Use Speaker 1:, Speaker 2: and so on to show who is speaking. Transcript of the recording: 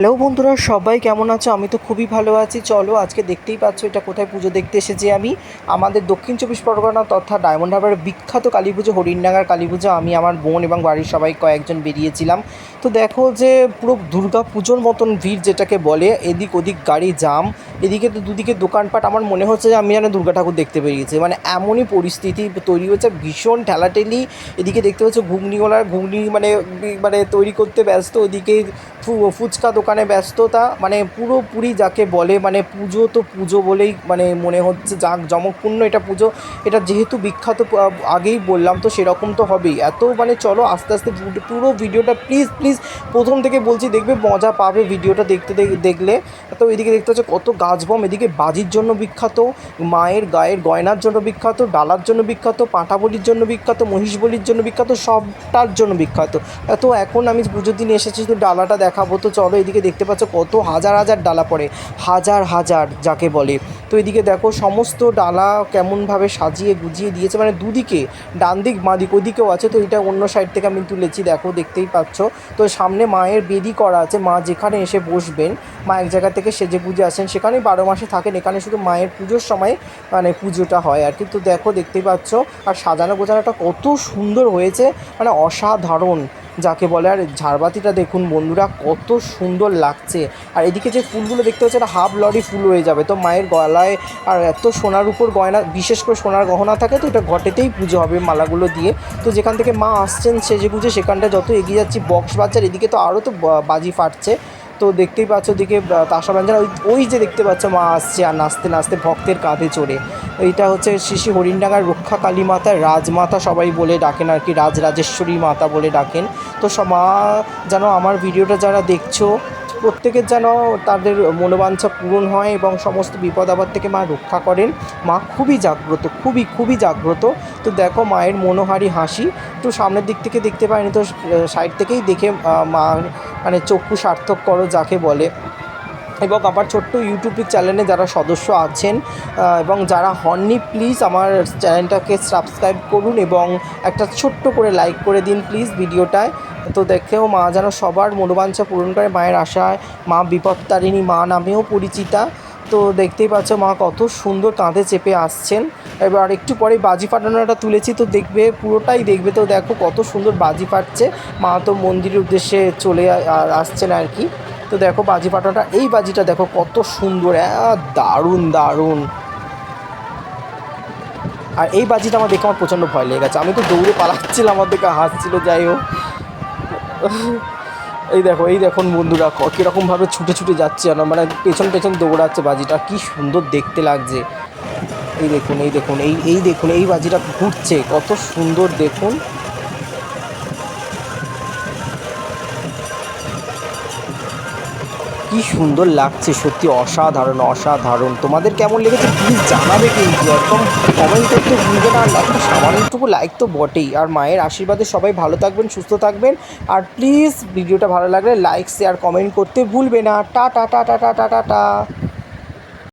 Speaker 1: Hello বন্ধুরা, সবাই কেমন আছো? আমি তো খুবই ভালো আছি। চলো, আজকে দেখতেই পাচ্ছ এটা কোথায় পুজো দেখতে এসেছি আমি। আমাদের দক্ষিণ চব্বিশ পরগনা তথা ডায়মন্ড হারবারের বিখ্যাত কালী পুজো হরিণডাঙ্গার কালী পুজো আমি, আমার বোন এবং বাড়ির সবাই কয়েকজন বেরিয়েছিলাম। তো দেখো যে, পুরো দুর্গা পুজোর মতন ভিড় যেটাকে বলে, এদিক ওদিক গাড়ি জাম, এদিকে তো দুদিকে দোকানপাট। আমার মনে হচ্ছে যে, আমি যেন দুর্গা ঠাকুর দেখতে বেরিয়েছি। মানে এমনই পরিস্থিতি তৈরি হয়েছে ভীষণ ঠেলাঠেলি। এদিকে দেখতে পাচ্ছ ঘুগনিওয়ালার ঘুগনি মানে মানে তৈরি করতে ব্যস্ত, ওদিকে ফুচকা দোকানে ব্যস্ততা মানে পুরোপুরি যাকে বলে মানে পুজো তো পুজো বলেই মানে মনে হচ্ছে, যাক জমকপূর্ণ এটা পুজো। এটা যেহেতু বিখ্যাত আগেই বললাম তো সেরকম তো হবেই। এত মানে চলো আস্তে আস্তে পুরো- পুরো ভিডিওটা প্লিজ প্লিজ প্রথম থেকে বলছি, দেখবে মজা পাবে ভিডিওটা দেখতে দেখলে। তো এদিকে দেখতে হচ্ছে কত গাছ বম এদিকে বাজির জন্য বিখ্যাত, মায়ের গায়ের গয়নার জন্য বিখ্যাত, ডালার জন্য বিখ্যাত পাঁঠা বলির জন্য বিখ্যাত মহিষ বলির জন্য বিখ্যাত, সবটার জন্য বিখ্যাত। তো এখন আমি পুজোর দিন এসেছি তো ডালাটা দেখাবো, তো চলো এদিকে দেখতে পাচ্ছ কত হাজার হাজার ডালা পড়ে, হাজার হাজার যাকে বলে। তো এদিকে দেখো সমস্ত ডালা কেমনভাবে সাজিয়ে গুজিয়ে দিয়েছে মানে দুদিকে ডান দিক বাঁ দিক ওদিকেও আছে, তো এটা অন্য সাইড থেকে আমি তুলেছি, দেখো দেখতেই পাচ্ছ। তো সামনে মায়ের বেদি করা আছে, মা যেখানে এসে বসবেন, মা এক জায়গা থেকে সেজে পুজো আসেন, সেখানেই বারো মাসে থাকেন, এখানে শুধু মায়ের পুজোর সময় মানে পুজোটা হয় আর কি। তো দেখো দেখতেই পাচ্ছ, আর সাজানো গোছানোটা কত সুন্দর হয়েছে মানে অসাধারণ। যাকে বলে, আর, ঝাড়বাতিটা দেখুন বন্ধুরা, কত সুন্দর লাগছে। আর এদিকে যে ফুলগুলো দেখতে পাচ্ছি এটা হাফ লরি ফুল হয়ে যাবে। তো মায়ের গলায় আর এত সোনার উপর গয়না, বিশেষ করে সোনার গহনা থাকে, তো এটা ঘটেতেই পুজো হবে মালাগুলো দিয়ে। তো যেখান থেকে মা আসছেন সেজে গুজে, সেখানটা যত এগিয়ে যাচ্ছি, বক্স বাজার এদিকে তো আরও তো বাজি ফাটছে। তো দেখতেই পাচ্ছ ওদিকে বা- তাসা ব্যঞ্জন ওই ওই যে দেখতে পাচ্ছ মা আসছে আর নাচতে নাচতে ভক্তের কাঁধে চড়ে। এইটা হচ্ছে শিশি হরিণডাঙ্গার রক্ষা কালী মাতা, রাজমাতা সবাই বলে ডাকেন আর কি রাজরাজেশ্বরী মাতা বলে ডাকেন। তো মা যেন আমার ভিডিওটা যারা দেখছ, প্রত্যেকের যেন তাদের মনোবাঞ্ছা পূরণ হয় এবং সমস্ত বিপদ আপদ থেকে মা রক্ষা করেন। মা খুবই জাগ্রত, খুবই খুবই জাগ্রত। তো দেখো মায়ের মনোহারি হাসি। একটু সামনের দিক থেকে দেখতে পাইনি তো সাইড থেকেই দেখে মা মানে চক্ষু সার্থক করো যাকে বলে। এবং আমার ছোট্ট ইউটিউব চ্যানেলে যারা সদস্য আছেন এবং যারা হননি প্লিজ আমার চ্যানেলটাকে সাবস্ক্রাইব করুন এবং একটা ছোট্ট করে লাইক করে দিন প্লিজ ভিডিওটায়। তো দেখেও মা যেন সবার মনোবাঞ্ছা পূরণ করে, মায়ের আশায় মা বিপত্তারিণী মা নামেও পরিচিতা। তো দেখতেই পাচ্ছ মা কত সুন্দর কাঁধে চেপে আসছেন। এবার একটু পরে বাজি ফাটানোটা তুলেছি তো দেখবে, পুরোটাই দেখবে তো দেখো কত সুন্দর বাজি ফাটছে। মা তো মন্দিরের উদ্দেশ্যে চলে আসছেন আর কি। তো দেখো বাজি ফাটানোটা, এই বাজিটা দেখো কত সুন্দর দারুণ দারুণ। আর এই বাজিটা আমার দেখে আমার প্রচণ্ড ভয় লেগে গেছে। আমি তো দৌড়ে পালাচ্ছিলাম, আমার দেখে হাসছিল, যাই হোক। এই দেখো, এই দেখুন বন্ধুরা কীরকমভাবে ছুটে ছুটে যাচ্ছে না মানে পেছন পেছন দৌড়াচ্ছে বাজিটা, কি সুন্দর দেখতে লাগছে। এই দেখুন এই দেখুন, এই এই দেখুন, এই বাজিটা ঘুরছে, কত সুন্দর দেখুন। কি সুন্দর লাগছে, সত্যি অসাধারণ অসাধারণ। তোমাদের কেমন লেগেছে প্লিজ জানাবে কিন্তু, একদম কমেন্ট করতে ভুলবে না। আর সামান্যটুকু লাইক তো বটেই। আর মায়ের আশীর্বাদে সবাই ভালো থাকবেন, সুস্থ থাকবেন। আর প্লিজ ভিডিওটা ভালো লাগলে লাইক শেয়ার কমেন্ট করতে ভুলবে না। টা টা টা টা টা টা টা।